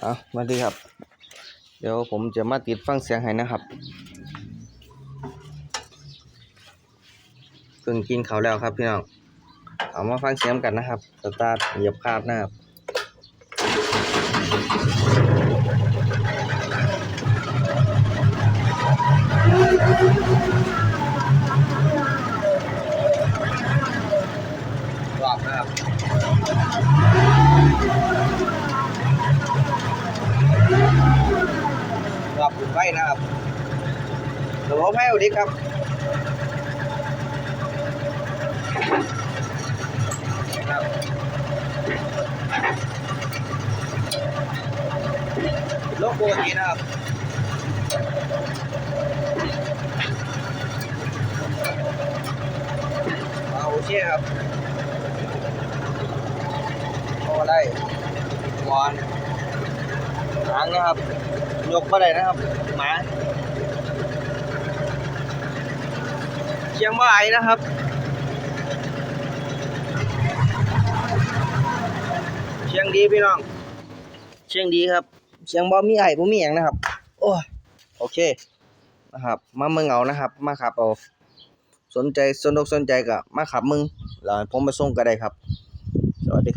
เอามาดีครับ เดี๋ยวผมจะมาติดฟังเสียงให้นะครับเพิ่งกินเขาแล้วครับพี่น้อง เอามาฟังเสียงกันนะครับ สตาร์ทเหยียบคาดนะครับรอบนะครับ อบปุ่นไฟนะครับเดี๋ยวผมให้อุดิครับโลกปกตินะครับเอาโอเคครับโอ้ได้วอน หางนะครับ ยกมาได้นะครับ หมาเชียงบ่ายนะครับเชียงดีพี่น้อง เชียงดีครับ เชียงบ่มีไอ้บ่มีหยังนะครับ โอ้ยโอเคนะครับ มาเมืองเอานะครับ มาขับเอาสนใจสนุกสนใจก็มาขับมึงแล้วผมไปส่งก็ได้ครับ สวัสดีครับ